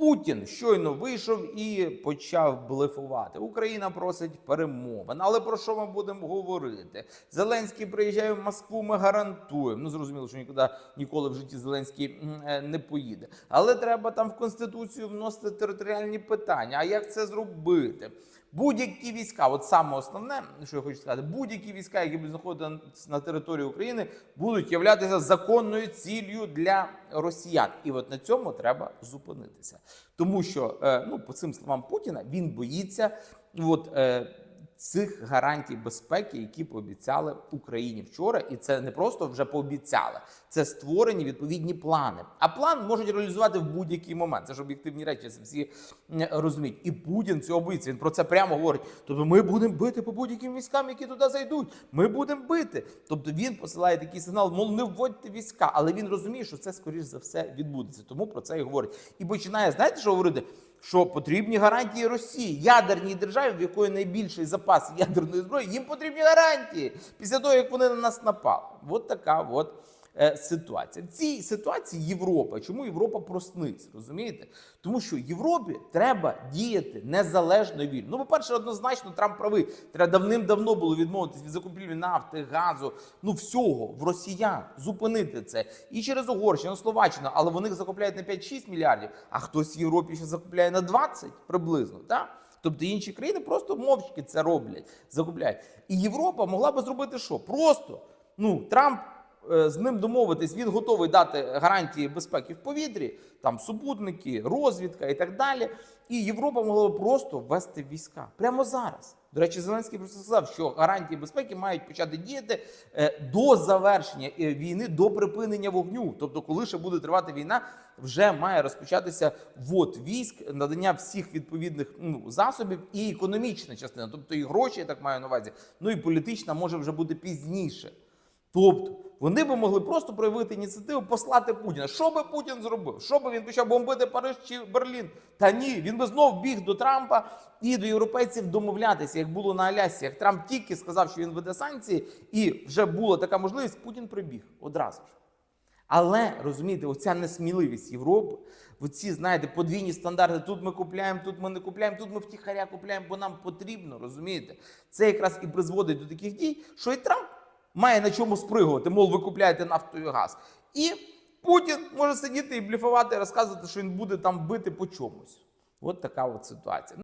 Путін щойно вийшов і почав блефувати. Україна просить перемовин. Але про що ми будемо говорити? Зеленський приїжджає в Москву. Ми гарантуємо. Ну зрозуміло, що нікуди ніколи в житті Зеленський е, не поїде. Але треба там в конституцію вносити територіальні питання. А як це зробити? Будь-які війська, от саме основне, що я хочу сказати, будь-які війська, які будуть знаходитися на території України, будуть являтися законною ціллю для росіян. І от на цьому треба зупинитися, тому що е, ну по цим словам Путіна він боїться от, е, цих гарантій безпеки, які пообіцяли Україні вчора, і це не просто вже пообіцяли, це створені відповідні плани. А план можуть реалізувати в будь-який момент. Це ж об'єктивні речі, це всі розуміють. І Путін цього боїться. Він про це прямо говорить. Тобто, ми будемо бити по будь-яким військам, які туди зайдуть. Ми будемо бити. Тобто він посилає такий сигнал, мов не вводьте війська, але він розуміє, що це скоріш за все відбудеться. Тому про це і говорить. І починає, знаєте, що говорити? Що потрібні гарантії Росії, ядерній державі, в якої найбільший запас ядерної зброї, їм потрібні гарантії після того, як вони на нас напали. От така от ситуація. В цій ситуації Європа. Чому Європа просниться? Розумієте? Тому що Європі треба діяти незалежно і вільно. Ну, по-перше, однозначно Трамп правий. Треба давним-давно було відмовитись від закупівлі нафти, газу, ну всього в росіян, зупинити це і через Угорщину, Словаччину, але вони закупляють на 5-6 мільярдів, а хтось в Європі ще закупляє на 20 приблизно. Так? Тобто інші країни просто мовчки це роблять, закупляють. І Європа могла би зробити що? Просто ну Трамп е, з ним домовитись, він готовий дати гарантії безпеки в повітрі, там супутники, розвідка і так далі. І Європа могла би просто ввести війська прямо зараз. До речі, Зеленський просто сказав, що гарантії безпеки мають почати діяти е, до завершення е, війни, до припинення вогню. Тобто, коли ще буде тривати війна, вже має розпочатися ввод військ, надання всіх відповідних ну, засобів і економічна частина, тобто і гроші, я так маю на увазі, ну і політична може вже бути пізніше. Тобто вони би могли просто проявити ініціативу послати Путіна. Що би Путін зробив? Що би він почав бомбити Париж чи Берлін? Та ні, він би знов біг до Трампа і до європейців домовлятися, як було на Алясі. Як Трамп тільки сказав, що він веде санкції, і вже була така можливість, Путін прибіг одразу ж. Але розумієте, оця несміливість Європи, оці, знаєте, подвійні стандарти. Тут ми купляємо, тут ми не купляємо, тут ми втіхаря купляємо, бо нам потрібно, розумієте? Це якраз і призводить до таких дій, що і Трамп має на чому спригувати, мов ви купляєте нафту і газ. І Путін може сидіти і бліфувати, і розказувати, що він буде там бити по чомусь. От така от ситуація.